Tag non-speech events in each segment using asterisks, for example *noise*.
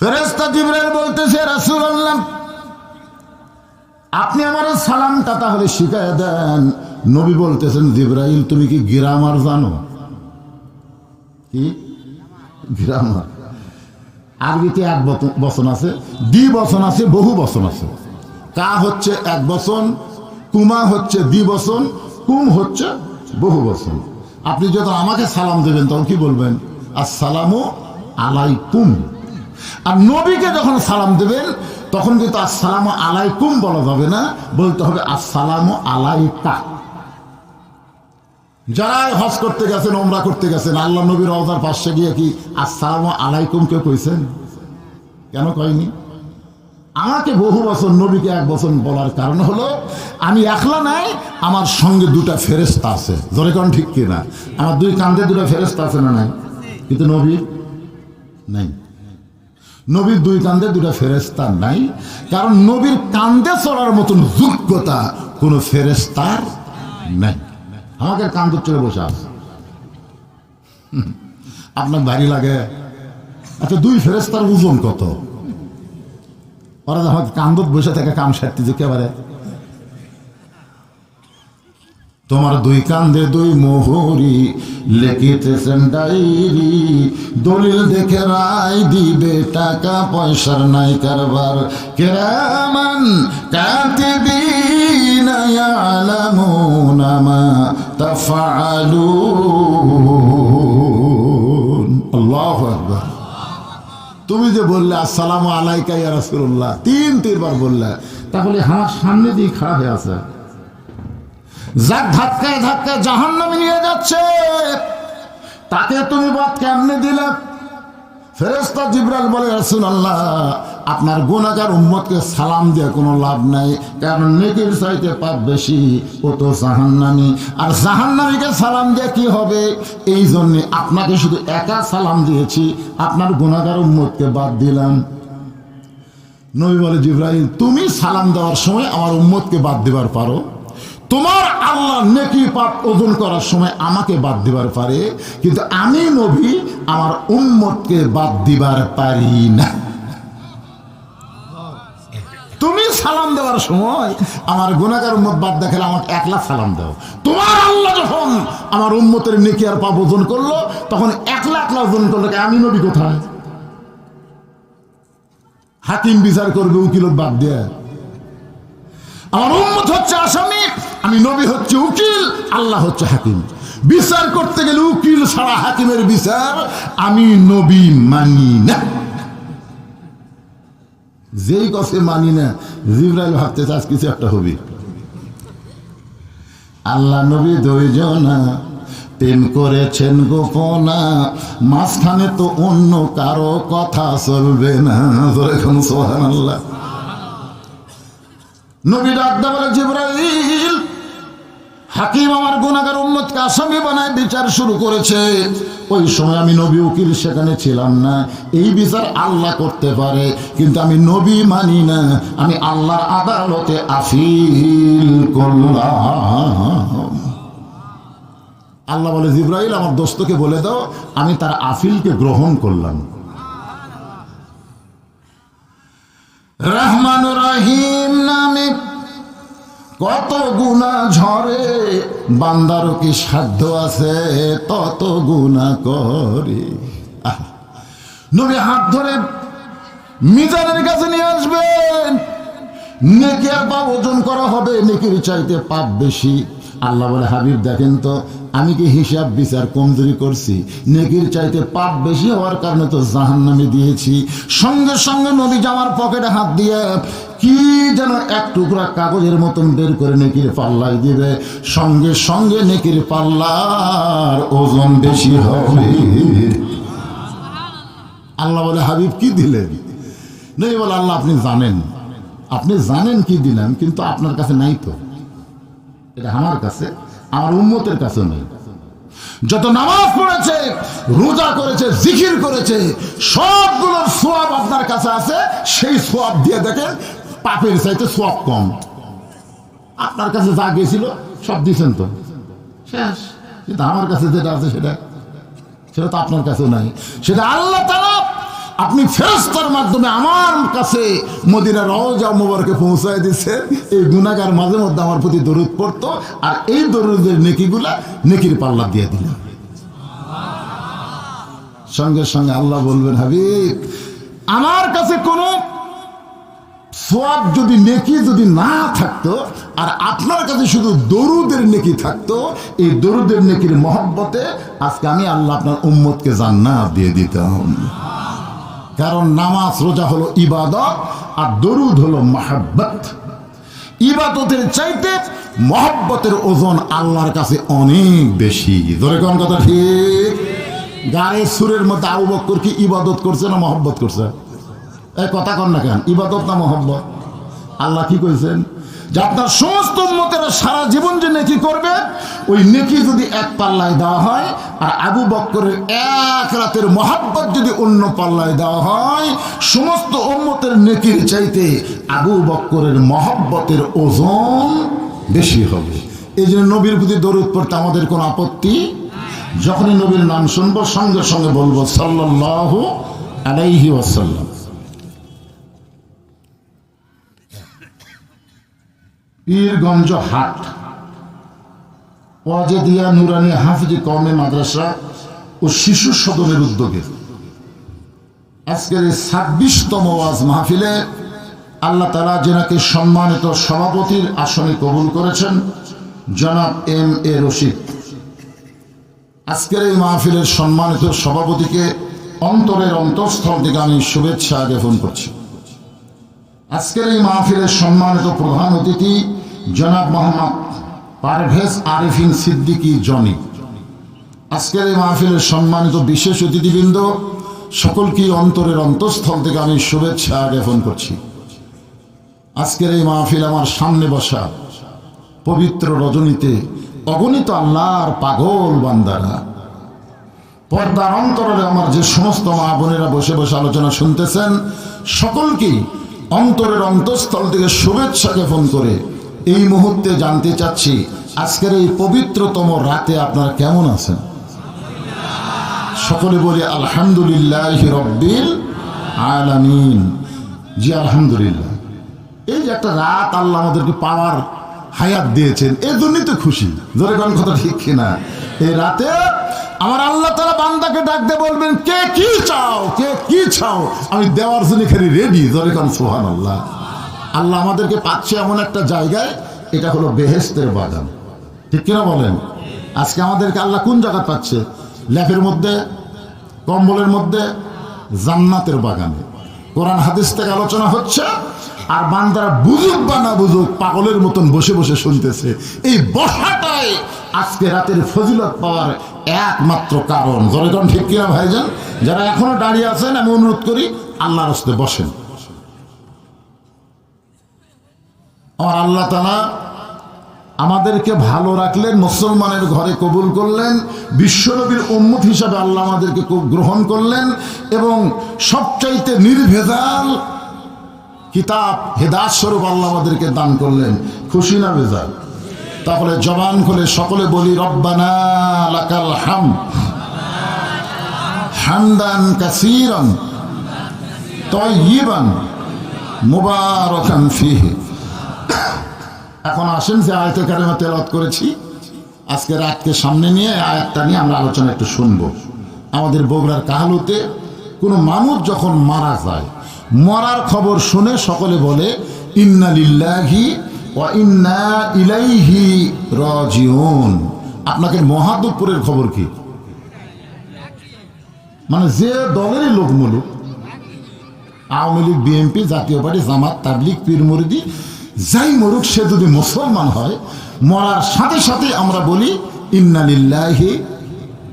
ফেরেস্তা জিবরাইল বলতেছে, রাসূলুল্লাহ, আপনি আমার সালামটা তাহলে শিখায় দেন। নবী বলতেছেন, জিব্রাইল, তুমি কি গ্রামার জানো? কি? গ্রামার। আরবিতে এক বচন আছে, দ্বি বচন আছে, বহু বচন আছে। কা হচ্ছে এক বচন, কুমা হচ্ছে দ্বি বচন, কুম হচ্ছে বহু বচন। আপনি যখন আমাকে সালাম দেবেন, তখন কি বলবেন? আসসালামু আলাইকুম। আর নবীকে যখন সালাম দেবেন, তখন কিন্তু আসসালামু আলাইকুম বলা যাবে না, বলতে হবে আসসালামু আলাইকা। যারা হজ করতে গেছেন ওমরা করতে গেছেন, আল্লাহ নবীর রওজার পাশে গিয়ে কি আসসালামু আলাইকুম কেউ কইছেন? কেন কয়নি? আমাকে বহু বছর নবীকে এক বছর বলার কারণ হলো, আমি একলা নাই, আমার সঙ্গে দুটা ফেরেস্তা আছে। ধরে কোন ঠিক কিনা? আমার দুই কান্দে দুটা ফেরেস্তা আছে না নাই? কিন্তু নবীর নাই। নবীর দুই কান্দে দুটা ফেরেস্তা নাই। কারণ নবীর কান্দে চড়ার মতন যোগ্যতা কোনো ফেরেস্তার নাই। আমাকে কান্দর চলে বসে হুম, আপনার ভারী লাগে। আচ্ছা দুই ফেরেস্তার ওজন কত? ওরা যখন কান্দত বসে থাকে কাম সারতে যে কেবারে তোমার দুই কান্দে দুই মোহরি, লেখিতেছেন ডাইরি দলিল দেখে রায় দিবে টাকা, পয়সার নাই কারবার। কেরামান আকবার। তুমি যে বললে, আসসালামু আলাইকা ইয়া তিন তিনবার বললে, তাহলে আমার সামনে দিয়ে খারাপ হয়ে আছে। যাক ধাক্কায় ধাক্কায় জাহান্নামে নিয়ে যাচ্ছে। তাকে তুমি বাদ কেমনে দিলে? ফেরেস্তা জিব্রাল বলে রাসূলুল্লাহ, আপনার গুনাহগার উম্মতকে সালাম দিয়ে কোনো লাভ নাই, কারণ নেকির চাইতে পাপ বেশি, ও তো জাহান্নামি। আর জাহান্নামীকে সালাম দিয়ে কি হবে? এই জন্যে আপনাকে শুধু একা সালাম দিয়েছি, আপনার গুনাহগার উম্মতকে বাদ দিলাম। নবী বলে জিব্রাহিম তুমি সালাম দেওয়ার সময় আমার উম্মতকে বাদ দেবার পারো? তোমার আল্লাহ নেকি পাপ ওজন করার সময় আমাকে বাদ দিবার পারে, কিন্তু আমি নবী, আমার উম্মতকে বাদ দিবার পারি না। তুমি সালাম দেওয়ার সময় আমার গুণাগার উম্মত বাদ দেখালে আমাকে একলা সালাম দাও। তোমার আল্লাহ যখন আমার উম্মতের নেকি আর পাপ ওজন করল, তখন একলা একলা ওজন করল আমি নবী কোথায়? হাকিম বিচার করবে উকিল বাদ দিয়ে। আমার উম্মত হচ্ছে আসামি আমি নবী হচ্ছে উকিল, আল্লাহ হচ্ছে হাকিম। বিচার করতে গেলে উকিল ছাড়া হাকিমের বিচার আমি নবী মানি না। যেই কথা মানি না, জিব্রাইল ভাবতে চাস কিছু একটা হবে। আল্লাহ নবী দুইজনা, প্রেম করেছেন গোপনা, মাঝখানে তো অন্য কারও কথা চলবে না। সোহান আল্লাহ নবী বলে, জিব্রাইল হাকিম আমার গুনাগার উম্মতকে আসামি বানায় বিচার শুরু করেছে। ওই সময় আমি নবী উকিল সেখানে ছিলাম না। এই বিচার আল্লাহ করতে পারে কিন্তু আমি নবী মানি না। আমি আল্লাহর আদালতে আফিল করলাম। আল্লাহ বলে জিব্রাইল আমার দোস্তকে বলে দাও আমি তার আফিলকে গ্রহণ করলাম। রহমান রহিম নামে কত গুণা ঝরে, বান্দারও কি সাধ্য আছে তত গুণা করে! নবী হাত ধরে মিজানের কাছে নিয়ে আসবেন। নেকি আর পাপ ওজন করা হবে, নেকির চাইতে পাপ বেশি। আল্লাহ বলে, হাবিব, দেখেন তো আমি কি হিসাব বিচার কমজোরি করছি? নেকির চাইতে পাপ বেশি হওয়ার কারণে তো জাহান নামে দিয়েছি। সঙ্গে সঙ্গে নদী জামার পকেটে হাত দিয়ে কি যেন এক টুকরা কাগজের মতন বের করে নেকির পাল্লায় দিবে। সঙ্গে সঙ্গে নেকির পাল্লার ওজন বেশি হবে। আল্লাহ বলে, হাবিব, কি দিলেন? নেই বলে, আল্লাহ, আপনি জানেন। আপনি জানেন কি দিলাম কিন্তু আপনার কাছে নাই তো। এটা আমার কাছে। আমার উন্মতের কাছে নেই। যত নামাজ পড়েছে, রোজা করেছে, জিকির করেছে, সবগুলো সোয়াব আপনার কাছে আছে, সেই সোয়াব দিয়ে দেখেন, পাপের চাইতে সোয়াব কম। আপনার কাছে যা গেছিল, সব দিয়েছেন তো? শেষ। কিন্তু আমার কাছে যেটা আছে, সেটা সেটা তো আপনার কাছেও নাই। সেটা আল্লাহ তালা আপনি ফেরস্তার মাধ্যমে আমার কাছে মদিনা রওজা মোবারকে পৌঁছায় দিচ্ছেন। এই গুণাগার মাঝে মধ্যে আমার প্রতি দরুদ পড়তো আর এই দরুদের নেকিগুলা নেকির পাল্লা দিয়ে দিলাম। সঙ্গে সঙ্গে আল্লাহ বলবেন, হাবিব, আমার কাছে কোনো সোয়াব যদি নেকি যদি না থাকতো আর আপনার কাছে শুধু দরুদের নেকি থাকতো, এই দরুদের নেকির মহব্বতে আজকে আমি আল্লাহ আপনার উম্মতকে জান্নাত দিয়ে দিতাম। কারণ নামাজ রোজা হলো ইবাদত আর দরুদ হলো মাহাব্বত। ইবাদতের চাইতে মহব্বতের ওজন আল্লাহর কাছে অনেক বেশি। ধরে কোন কথা ঠিক? গায়ে সুরের মধ্যে আবু বক্কর কি ইবাদত করছে না মহব্বত করছে? এ কথা কন না কেন, ইবাদত না মহব্বত? আল্লাহ কি কইছেন? যে আপনার সমস্ত উম্মতেরা সারা জীবন যে নেকি করবে, ওই নেকি যদি এক পাল্লায় দেওয়া হয়, আর আবু বক্করের এক রাতের মহাব্বত যদি অন্য পাল্লায় দেওয়া হয়, সমস্ত উম্মতের নেকির চাইতে আবু বক্করের মহাব্বতের ওজন বেশি হবে। এই জন্য নবীর প্রতি দরুদ পড়তে আমাদের কোনো আপত্তি? যখনই নবীর নাম শুনব, সঙ্গে সঙ্গে বলব, সাল্লাল্লাহু আলাইহি ওয়াসাল্লাম। পীরগঞ্জ হাট। ওয়াজেদিয়া নুরানি হাফিজি কমে মাদ্রাসা ও শিশু সদনের উদ্যোগে। আজকের এই ছাব্বিশতম ওয়াজ মাহফিলে আল্লাহ তালা যেনাকে সম্মানিত সভাপতির আসনে কবুল করেছেন, জনাব এম এ রশিদ। আজকের এই মাহফিলের সম্মানিত সভাপতিকে অন্তরের অন্তঃস্থল থেকে আমি শুভেচ্ছা জ্ঞাপন করছি। আজকের এই মাহফিলের সম্মানিত প্রধান অতিথি জনাব মোহাম্মদ পারভেজ আরিফিন সিদ্দিকী জনি। আজকের এই মাহফিলের সম্মানিত বিশেষ অতিথিবৃন্দ, সকলকে অন্তরের অন্তঃস্থল থেকে আমি শুভেচ্ছা জ্ঞাপন করছি। আজকের এই মাহফিল আমার সামনে বসা পবিত্র রজনীতে অগণিত আল্লাহর পাগল বান্দারা। পর্দার অন্তরে আমার যে সমস্ত মা বোনেরা বসে বসে আলোচনা শুনতেছেন, সকলকেই অন্তরের অন্তঃস্থল থেকে শুভেচ্ছা জ্ঞাপন করে এই মুহূর্তে জানতে চাচ্ছি, আজকের এই পবিত্রতম রাতে আপনারা কেমন আছেন? সকলে বলি, আলহামদুলিল্লাহ রব্বিল আলামিন। জি, আলহামদুলিল্লাহ। এই যে একটা রাত আল্লাহ আমাদেরকে পাওয়ার হায়াত দিয়েছেন এই জন্যই তো খুশি। ধরে কথা ঠিক কিনা? এই রাতে আমার আল্লাহ তারা বান্দাকে ডাকতে বলবেন, কে কি চাও? কে কি চাও? আমি দেওয়ার জন্য খালি রেডি ধরে কোন সোহান আল্লাহ আল্লাহ আমাদেরকে পাচ্ছে এমন একটা জায়গায়, এটা হলো বেহেস্তের বাগান। ঠিক কিনা বলেন? আজকে আমাদেরকে আল্লাহ কোন জায়গা পাচ্ছে? ল্যাপের মধ্যে, কম্বলের মধ্যে, জান্নাতের বাগানে। কোরআন হাদিস থেকে আলোচনা হচ্ছে, আর বান্দারা বুঝুক বা না বুঝুক পাগলের মতন বসে বসে শুনতেছে। এই বসাটাই আজকে রাতের ফজিলত পাওয়ার একমাত্র কারণ। জনগণ ঠিক কিনা ভাইজান? যারা এখনও দাঁড়িয়ে আছেন, আমি অনুরোধ করি আল্লাহর হস্তে বসেন। আমার আল্লাহ তালা আমাদেরকে ভালো রাখলেন, মুসলমানের ঘরে কবুল করলেন, বিশ্বনবীর উম্মত হিসাবে আল্লাহ আমাদেরকে গ্রহণ করলেন এবং সবচাইতে নির্ভেজাল কিতাব হেদাত স্বরূপ আল্লাহ আমাদেরকে দান করলেন। খুশি না ভেজাল তাহলে জবান খুলে সকলে বলি, রব্বানা লাকাল হাম হামদান কাসিরান তয়িবান মুবারাকান ফিহি। এখন আসেন যে আয়তে কারিমা তেলাওয়াত করেছি। আজকে রাতকে সামনে নিয়ে আয়াতটা নিয়ে আমরা আলোচনা একটু শুনব। আমাদের বগুড়ার কাহালুতে কোনো মানুষ যখন মারা যায়, মরার খবর শুনে সকলে বলে ইন্না ইলাইহি রাজিউন। আপনাকে মহাদুপুরের খবর কি? মানে যে দলেরই লোক মুলুক, আওয়ামী লীগ, বিএনপি, জাতীয় পার্টি, জামাত তাবলিক পীর মুরিদি, যাই মরুক, সে যদি মুসলমান হয়, মরার সাথে সাথে আমরা বলি ইন্নালিল্লাহি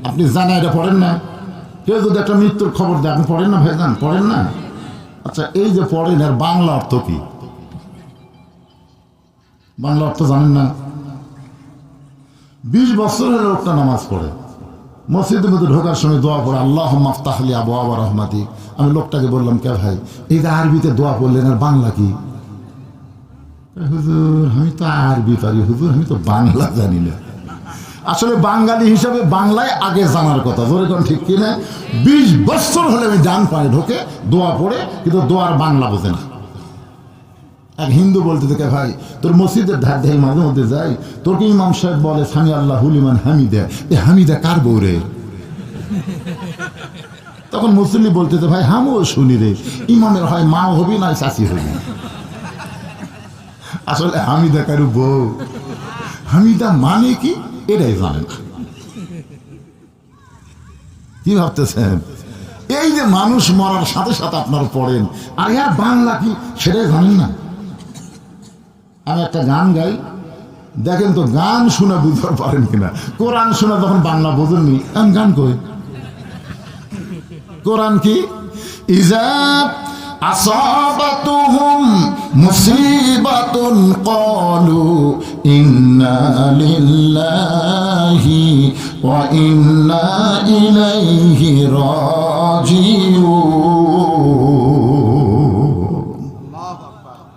আপনি জানা এটা পড়েন না। কেউ যদি একটা মৃত্যুর খবর দেয়, আপনি পড়েন না ভাইজান? পড়েন না? আচ্ছা এই যে পড়েন, এর বাংলা অর্থ কি? বাংলা অর্থ জানেন না। বিশ বছরের লোকটা নামাজ পড়ে। মসজিদের মধ্যে ঢোকার সময় দোয়া পড়ে আল্লাহ মাফতাহলি আবু আবার রহমাতি। আমি লোকটাকে বললাম, কে ভাই, এই যে আরবিতে দোয়া পড়লেন আর বাংলা কি? হুজুর, আমি তো আরবি পারি, হুজুর, আমি তো বাংলা জানি না। আসলে বাঙালি হিসাবে বাংলায় আগে জানার কথা ধরে কোন ঠিক কিনা? বিশ বছর হলে আমি ডান পায়ে ঢোকে, দোয়া পড়ে, কিন্তু দোয়ার বাংলা বোঝে না। এক হিন্দু বলতে থেকে, ভাই, তোর মসজিদের ধার ধাই মাঝে মধ্যে যাই তোকে ইমাম সাহেব বলে, সামি আল্লাহ হুলিমান হামিদা এ হামিদা কার বউ রে তখন মুসল্লি বলতে ভাই, হামও শুনি রে। ইমামের হয় মা হবি না চাষি হবি। আসলে হামিদা কারু বউ? হামিদা মানে কি? এটাই জানে না। কি ভাবতেছেন? এই যে মানুষ মরার সাথে সাথে আপনারা পড়েন, আর বাংলা কি? সেটাই জানেন না। আমি একটা গান গাই। দেখেন তো, গান শুনে বুঝতে পারেন কিনা। কোরআন শুনে তখন বাংলা বোঝেননি আমি গান কই? কোরআন কি? ইন্না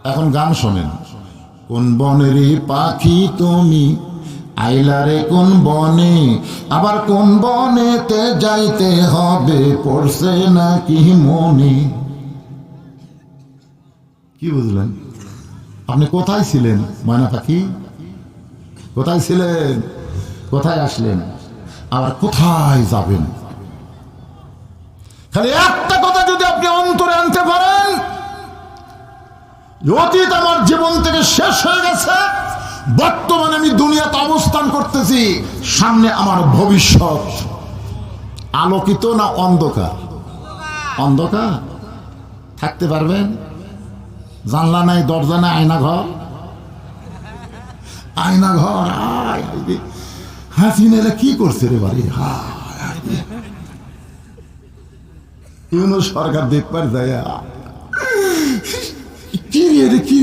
এখন গান শোনেন। কোন বনেরই পাখি তুমি? আইলারে কোন বনে? আবার কোন বনেতে যাইতে হবে? পড়ছে নাকি মনে? কি বুঝলেন? আপনি কোথায় ছিলেন, ময়না পাখি? কোথায় ছিলেন? কোথায় আসলেন? আবার কোথায় যাবেন? খালি একটা কথা যদি আপনি অন্তরে আনতে পারেন অতীত আমার জীবন থেকে শেষ হয়ে গেছে। বর্তমানে আমি দুনিয়াতে অবস্থান করতেছি। সামনে আমার ভবিষ্যৎ। আলোকিত না অন্ধকার? অন্ধকার। থাকতে পারবেন? জানলা নাই, দরজা নাই, আয়না ঘর? আয়না ঘর, আয় আয় রে। হাসি নেলে কি করছে রে বাড়ি? ইউনো সরকার দেখবার যায় রে কি?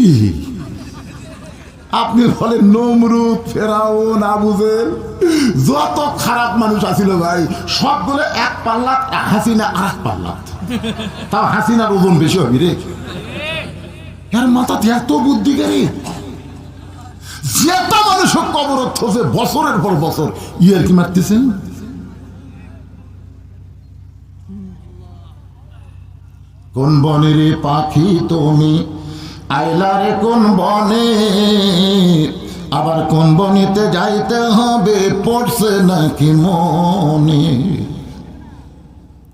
আপনি বলেন, নমরুদ, ফেরাউন আবুজের যত খারাপ মানুষ আছিল ভাই, সবগুলো এক পাল্লা হাসিনা, আর এক পাল্লা তাও হাসিনার ওজন বেশি হবে রে। এর মাথাতে এত বুদ্ধি গাড়ি যেটা মানুষ কবর হচ্ছে বছরের পর বছর ইয়ার কি মারতেছেন? কোন বনের পাখি তুমি আইলারে কোন বনে, আবার কোন বনিতে যাইতে হবে, পড়ছে নাকি মনে।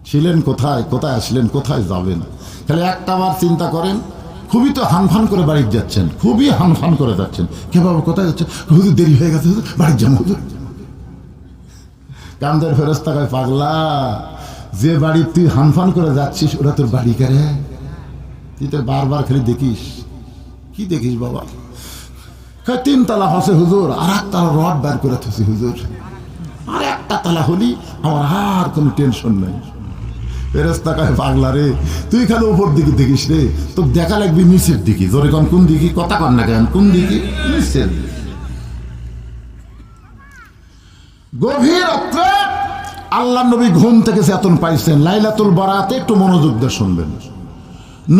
ছিলেন কোথায়? কোথায় আসলেন? কোথায় যাবেন? তাহলে একটা বার চিন্তা করেন, খুবই তো হানফান করে বাড়ি যাচ্ছেন, খুবই হানফান করে যাচ্ছেন। কে বাবু, কোথায় যাচ্ছেন? হুজুর দেরি হয়ে গেছে বাড়ির যাব হুজুর। কয়, পাগলা, যে বাড়ি তুই হানফান করে যাচ্ছিস ওরা তোর বাড়ি কারে? তুই তো বারবার খালি দেখিস। কি দেখিস বাবা? তিন তালা হসে হুজুর, আর এক তালা রড বার করে থসি হুজুর। আর একটা তালা হলি আমার আর কোনো টেনশন নেই। ফেরেস্তা কয়, পাগলা রে, তুই খালি উপর দিকে দেখিস রে তো দেখা লাগবি নিচের দিকে। জোরে কন, কোন দিকে? কথা কন না কেন, কোন দিকে? নিচের গভীর রাত্রে আল্লাহ নবী ঘুম থেকে চেতন পাইছেন, লাইলাতুল বারাতে একটু মনোযোগ দিয়ে শুনবেন।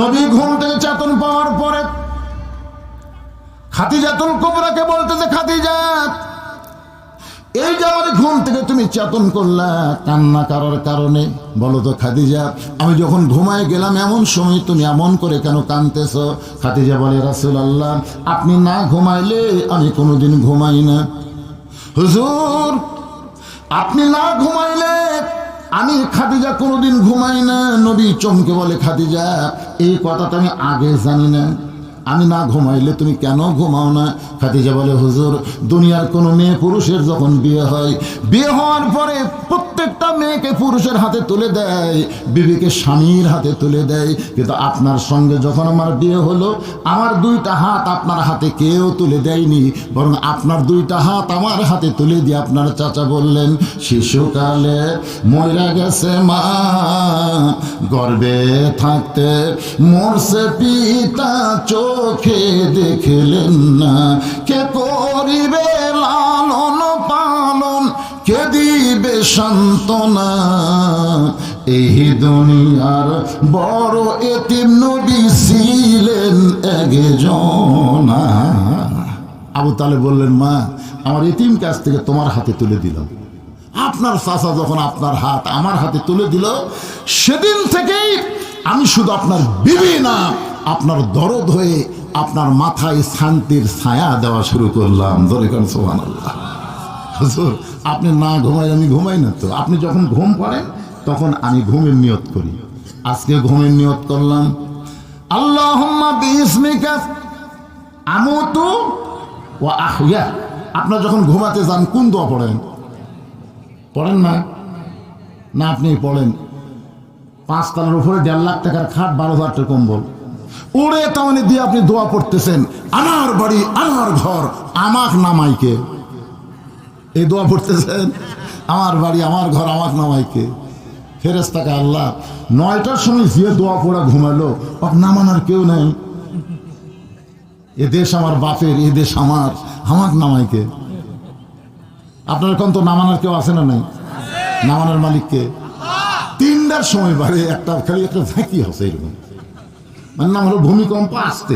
নবী ঘুম থেকে চেতন পাওয়ার পরে খাতিজাতুল কুবরাকে বলতেছে খাতিজাত এই যে আমার ঘুম থেকে তুমি চেতন করলা, কান্না করার কারণে, বলো তো খাদিজা, আমি যখন ঘুমায় গেলাম এমন সময় তুমি এমন করে কেন কানতেছ খাদিজা বলে রাসুল আল্লাহ আপনি না ঘুমাইলে আমি কোনোদিন ঘুমাই না। হুজুর, আপনি না ঘুমাইলে আমি খাদিজা কোনোদিন ঘুমাই না। নবী চমকে বলে, খাদিজা, এই কথাটা আমি আগে জানি না। আমি না ঘুমাইলে তুমি কেন ঘুমাও না? খাদিজা বলে, হুজুর, দুনিয়ার কোনো মেয়ে পুরুষের যখন বিয়ে হয়, বিয়ে হওয়ার পরে প্রত্যেকটা মেয়েকে পুরুষের হাতে তুলে দেয়, বিবিকে স্বামীর হাতে তুলে দেয়। কিন্তু আপনার সঙ্গে যখন আমার বিয়ে হলো, আমার দুইটা হাত আপনার হাতে কেউ তুলে দেয়নি। বরং আপনার দুইটা হাত আমার হাতে তুলে দিয়ে আপনার চাচা বললেন, শিশুকালে ময়রা গেছে মা, গর্বে থাকতে মরছে পিতা চোখে দেখলেন না। কে করিবে লালন পালন? কে দিবে সান্ত্বনা? এই দুনিয়ার বড় এতিম নবী ছিলেন একজনা। আবু তালে বললেন, মা, আমার এতিম কাছ থেকে তোমার হাতে তুলে দিলাম। আপনার চাচা যখন আপনার হাত আমার হাতে তুলে দিল, সেদিন থেকেই আমি শুধু আপনার বিবি না আপনার দরদ হয়ে আপনার মাথায় শান্তির ছায়া দেওয়া শুরু করলাম। ধরে কেন সোহান আল্লাহ আপনি না ঘুমাই আমি ঘুমাই না তো। আপনি যখন ঘুম পড়েন তখন আমি ঘুমের নিয়ত করি। আজকে ঘুমের নিয়ত করলাম। আল্লাহ বিসমিকা আমতু ও আহিয়া আপনার যখন ঘুমাতে যান, কোন দোয়া পড়েন? পড়েন না? না আপনি পড়েন। পাঁচ তলার উপরে দেড় লাখ টাকার খাট, বারো হাজার টাকা কম্বল। ওরে তামানে দিয়ে আপনি দোয়া পড়তেছেন। আমার বাড়ি আমার ঘর, আমাক নামাইকে এই দোয়া পড়তেছেন? আমার বাড়ি, আমার ঘর আমার নামাইকে ফেরেস্তাকে আল্লাহ, নয়টার সময় যে দোয়া পড়া ঘুমালো ওকে নামানোর কেউ নেই। এ দেশ আমার বাপের, এ দেশ আমার আমার নামাইকে আপনার এখন তো নামানোর কেউ আছে না নাই? নামানোর মালিককে তিনটার সময় বাড়ে, একটা খালি একটা ঝাঁকি হচ্ছে এরকম। নাম হলো ভূমিকম্প আসতে।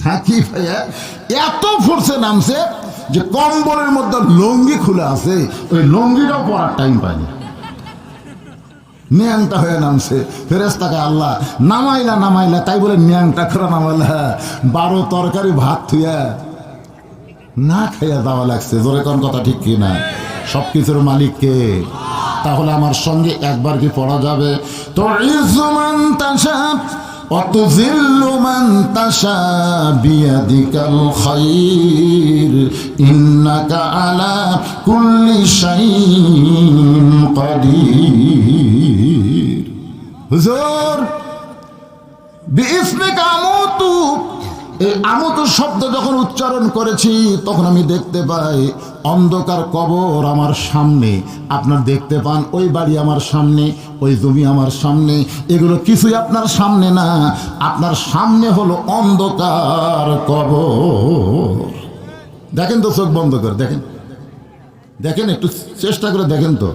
ঝাঁকি ভাইয়া এত ফোর্সে নামছে যে কম্বলের মধ্যে লঙ্গি খুলে আছে, ওই লঙ্গিটাও টাইম পায়নি। ন্যাংটা হয়ে নামছে ফেরেস্তাকে আল্লাহ নামাইলা নামাইলা, তাই বলে ন্যাংটা করে নামাইলা। বারো তরকারি ভাত থুয়া না খাইয়া দেওয়া লাগছে, জোরে কোন কথা ঠিক কি না? সব কিছুর মালিককে তাহলে আমার সঙ্গে একবার কি পড়া যাবে? তো হুজুর বিস্মিকা আমতু এই আমত শব্দ যখন উচ্চারণ করেছি, তখন আমি দেখতে পাই অন্ধকার কবর আমার সামনে। আপনার দেখতে পান, ওই বাড়ি আমার সামনে, ওই জমি আমার সামনে। এগুলো কিছুই আপনার সামনে না, আপনার সামনে হলো অন্ধকার কবর। দেখেন তো চোখ বন্ধ করে, দেখেন। দেখেন, একটু চেষ্টা করে দেখেন তো।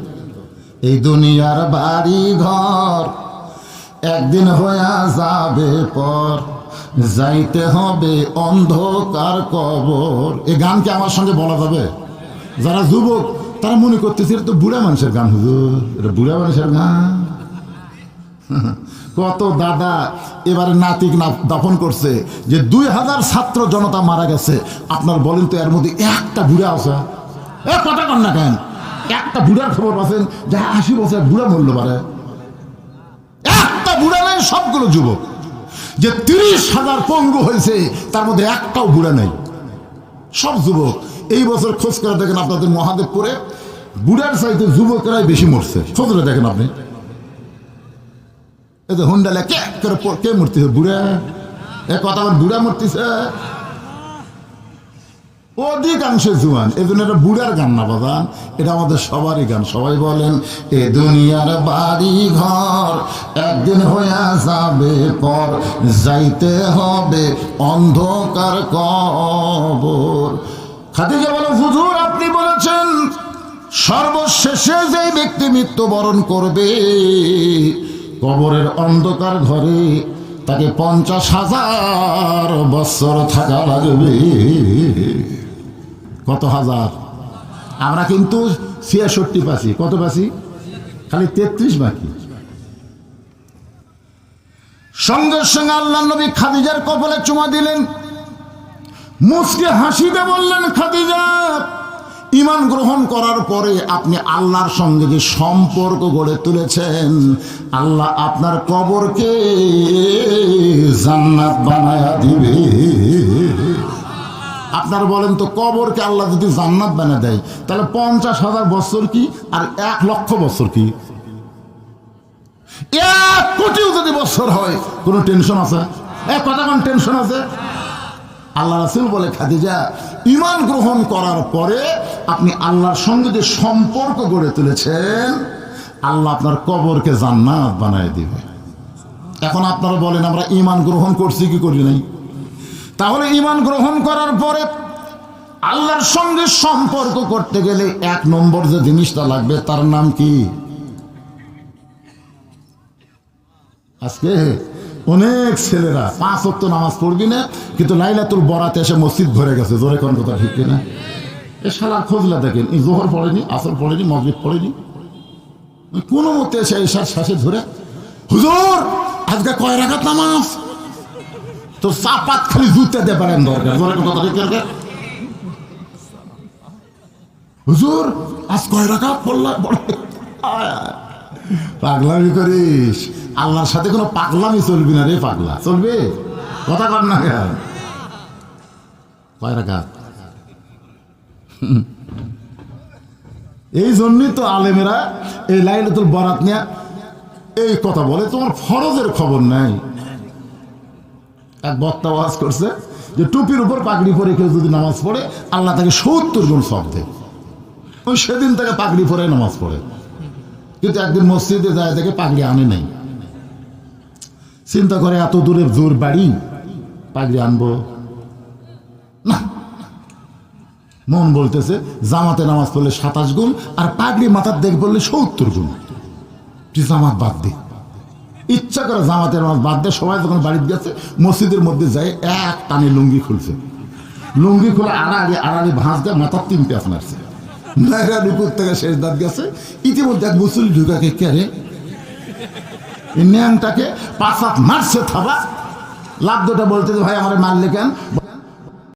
এই দুনিয়ার বাড়ি ঘর একদিন হয়ে যাবে পর। যাইতে হবে অন্ধকার কবর। এই গান কি আমার সঙ্গে বলা যাবে? যারা যুবক, তারা মনে করতেছে এটা তো বুড়া মানুষের গান, হুজুর। এটা বুড়া মানুষের গান। *laughs* কত দাদা এবারে নাতিক না দাফন করছে যে দুই হাজার ছাত্র জনতা মারা গেছে। আপনার বলেন তো, এর মধ্যে একটা বুড়া আছে। এ, কথা কন না কেন? একটা বুড়ার খবর পাচ্ছেন যা আশি বছর বুড়া মূল্য পারে। একটা বুড়া নেই সবগুলো যুবক। যে তিরিশ হাজার পঙ্গু হয়েছে, তার মধ্যে একটাও বুড়া নাই। সব যুবক। এই বছর খোঁজ করে দেখেন আপনাদের মহাদেবপুরে, বুড়ার চাইতে যুবকেরাই বেশি মরছে। খোঁজ করে দেখেন আপনি। এই যে হুন্ডালে কে করে কে মূর্তিছে বুড়া? এ কথা আমার বুড়া মূর্তিছে? অধিকাংশ জুয়ান, এই জন্য এটা বুড়ার গান না বাজান এটা আমাদের সবারই গান। সবাই বলেন, এ দুনিয়ার বাড়ি ঘর একদিন হইয়া যাবে, পর যাইতে হবে অন্ধকার কবর। খাদিজা বলে হুজুর, আপনি বলেছেন, সর্বশেষে যে ব্যক্তি মৃত্যুবরণ করবে, কবরের অন্ধকার ঘরে তাকে পঞ্চাশ হাজার বছর থাকা লাগবে। কত হাজার? আমরা কিন্তু ছিয়াষট্টি পাচ্ছি কত পাচ্ছি খালি তেত্রিশ বাকি। সঙ্গে সঙ্গে আল্লাহ নবী খাদিজার কপালে চুমা দিলেন। মুসকে হাসিতে বললেন, খাদিজা ইমান গ্রহণ করার পরে আপনি আল্লাহর সঙ্গে যে সম্পর্ক গড়ে তুলেছেন, আল্লাহ আপনার কবরকে জান্নাত বানায়া দিবে। আপনার বলেন তো, কবরকে আল্লাহ যদি জান্নাত বানিয়ে দেয়, তাহলে পঞ্চাশ হাজার বছর কি আর এক লক্ষ বছর কি? এক কোটিও যদি বছর হয়, কোনো টেনশন আছে? এক কথা কোন টেনশন আছে? আল্লাহ রাসুল বলে, খাদিজা ইমান গ্রহণ করার পরে আপনি আল্লাহর সঙ্গে যে সম্পর্ক গড়ে তুলেছেন, আল্লাহ আপনার কবরকে জান্নাত বানায় দিবে। এখন আপনারা বলেন, আমরা ইমান গ্রহণ করছি কি করি নাই? তাহলে ইমান গ্রহণ করার পরে আল্লাহর সঙ্গে সম্পর্ক করতে গেলে এক নম্বর যে জিনিসটা লাগবে, তার নাম কি? আজকে অনেক ছেলেরা পাঁচ অক্ত নামাজ পড়বি না, কিন্তু লাইলাতুল বরাতে এসে মসজিদ ভরে গেছে। জোরে কোন কথা ঠিক কিনা? এ সারা খোঁজলা দেখেন, এই জোহর পড়েনি, আসর পড়েনি মসজিদ পড়েনি। কোনো মতে এসে এসার শ্বাসে ধরে, হুজুর, আজকে কয় রাখাত নামাজ? তো চাপাত খালি জুতে দে পারেন দরকার। কথা ঠিক হুজুর, আজ কয় রাখাত পড়লাম পাগলামি করিস। আল্লাহর সাথে কোনো পাগলামি চলবি না রে পাগলা। চলবে? কথা কর না কেন? কয় রাখাত এই জন্যই তো আলেমেরা এই লাইলাতুল বরাত নিয়ে এই কথা বলে। তোমার ফরজের খবর নাই। এক বক্তা ওয়াজ করছে যে টুপির উপর পাগড়ি পরে কেউ যদি নামাজ পড়ে, আল্লাহ তাকে সত্তর গুণ সব দেয়। ওই সেদিন তাকে পাগড়ি পরে নামাজ পড়ে। কিন্তু একদিন মসজিদে যায়, দেখে পাগড়ি আনে নাই। চিন্তা করে, এত দূরে জোর বাড়ি, পাগড়ি আনব? না। মন বলতেছে, জামাতে নামাজ পড়লে সাতাশ গুণ, আর পাগড়ি মাথার দেখ পড়লে সত্তর গুণ। জামাত বাদ দে। ইচ্ছা করে জামাতের নামাজ বাদ দেয়। সবাই যখন বাড়িতে গেছে, মসজিদের মধ্যে যায়, এক টানে লুঙ্গি খুলছে। লুঙ্গি খুলে আড়াআড়ি আড়াআড়ি ভাঁজ দেয়, মাথার তিন পেঁচ মারছে। নাইরা রুকুর থেকে শেষ দাঁত গেছে। ইতিমধ্যে এক মুসলি ঢুকাকে কেড়ে ন্যাংটাকে পাঁচ হাত মারছে থাবা। লাভ দুটা বলতে যে, ভাই, আমার মারলে কেন?